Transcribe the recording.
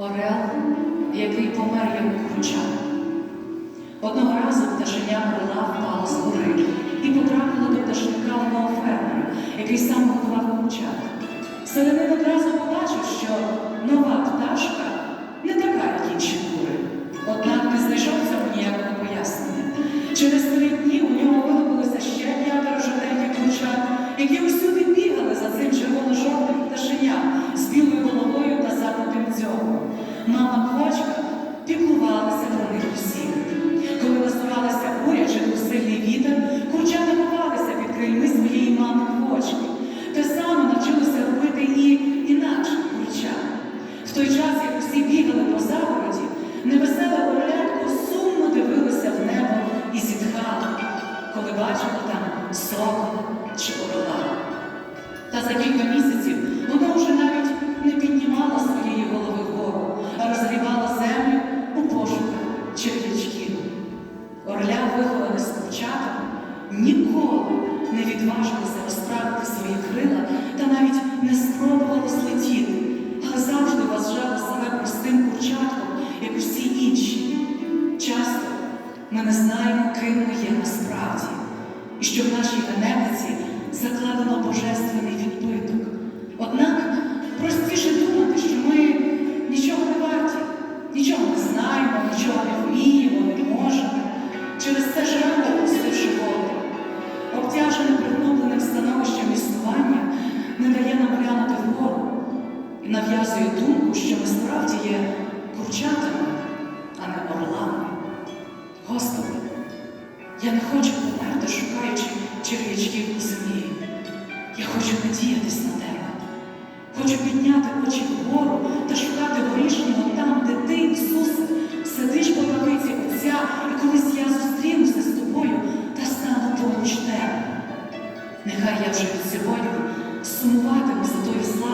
Орел, який помер йому в курча. Одного разу пташеня орла впала з гори і потрапила до пташника одного фермера, який сам готував курчат. Селянин одразу Та за кілька місяців воно вже навіть не піднімало своєї голови вгору, а розгрібало землю у пошуках черв'ячків. Орля, виховане з курчатами, ніколи не відважилося розправити свої крила та навіть не спробувало злетіти, але завжди вважало себе простим курчатком, як усі інші. Часто ми не знаємо, ким ми є насправді, і що в нашій генетиці закладено божественний воду. Обтяжене пригнобленим становищем існування не дає нам глянути вгору і нав'язує думку, що ми справді є курчатами, а не орлами. Господи, я не хочу померти, шукаючи черв'ячків у землі. Я хочу надіятись на тебе. Хочу підняти очі Нехай я вже сьогодні сумуватиму за тою славою,